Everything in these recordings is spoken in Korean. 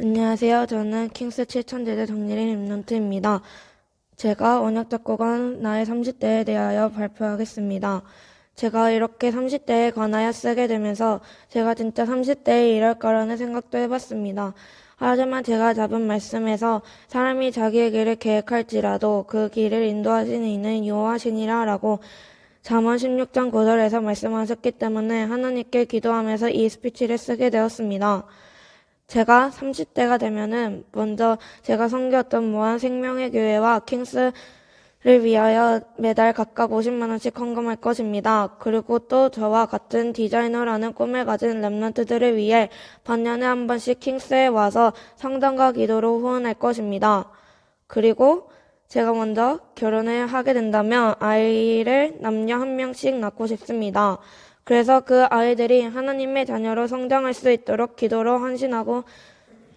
안녕하세요. 저는 킹스 7천제대 정리린 임넌트입니다. 제가 원약 작곡한 나의 30대에 대하여 발표하겠습니다. 제가 이렇게 30대에 관하여 쓰게 되면서 제가 진짜 30대에 이럴 거라는 생각도 해봤습니다. 하지만 제가 잡은 말씀에서 사람이 자기의 길을 계획할지라도 그 길을 인도하시는 이는 여호와시니라 라고 잠언 16장 9절에서 말씀하셨기 때문에 하나님께 기도하면서 이 스피치를 쓰게 되었습니다. 제가 30대가 되면은 먼저 제가 섬겼던 무한 생명의 교회와 킹스 를 위하여 매달 각각 50만 원씩 헌금할 것입니다. 그리고 또 저와 같은 디자이너라는 꿈을 가진 랩런트들을 위해 반년에 한 번씩 킹스에 와서 성당과 기도로 후원할 것입니다. 그리고 제가 먼저 결혼을 하게 된다면 아이를 남녀 한 명씩 낳고 싶습니다. 그래서 그 아이들이 하나님의 자녀로 성장할 수 있도록 기도로 헌신하고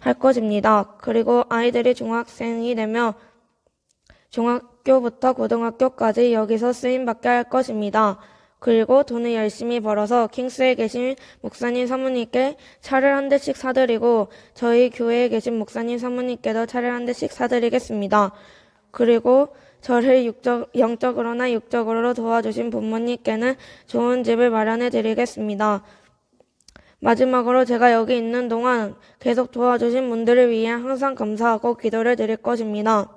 할 것입니다. 그리고 아이들이 중학생이 되면 중학교부터 고등학교까지 여기서 쓰임받게 할 것입니다. 그리고 돈을 열심히 벌어서 킹스에 계신 목사님 사모님께 차를 한 대씩 사드리고 저희 교회에 계신 목사님 사모님께도 차를 한 대씩 사드리겠습니다. 그리고 저를 육적, 영적으로나 육적으로 도와주신 부모님께는 좋은 집을 마련해 드리겠습니다. 마지막으로 제가 여기 있는 동안 계속 도와주신 분들을 위해 항상 감사하고 기도를 드릴 것입니다.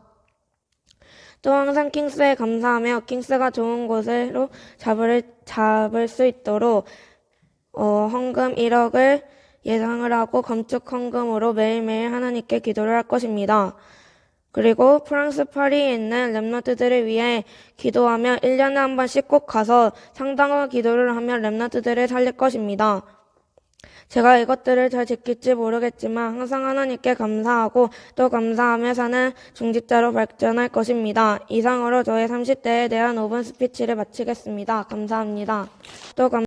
또 항상 킹스에 감사하며 킹스가 좋은 곳으로 잡을, 잡을 수 있도록 어, 헌금 1억을 예상을 하고 건축 헌금으로 매일매일 하나님께 기도를 할 것입니다. 그리고 프랑스 파리에 있는 랩너트들을 위해 기도하며 1년에 한 번씩 꼭 가서 상당한 기도를 하며 랩너트들을 살릴 것입니다. 제가 이것들을 잘 지킬지 모르겠지만 항상 하나님께 감사하고 또 감사하며 사는 중직자로 발전할 것입니다. 이상으로 저의 30대에 대한 5분 스피치를 마치겠습니다. 감사합니다. 또 감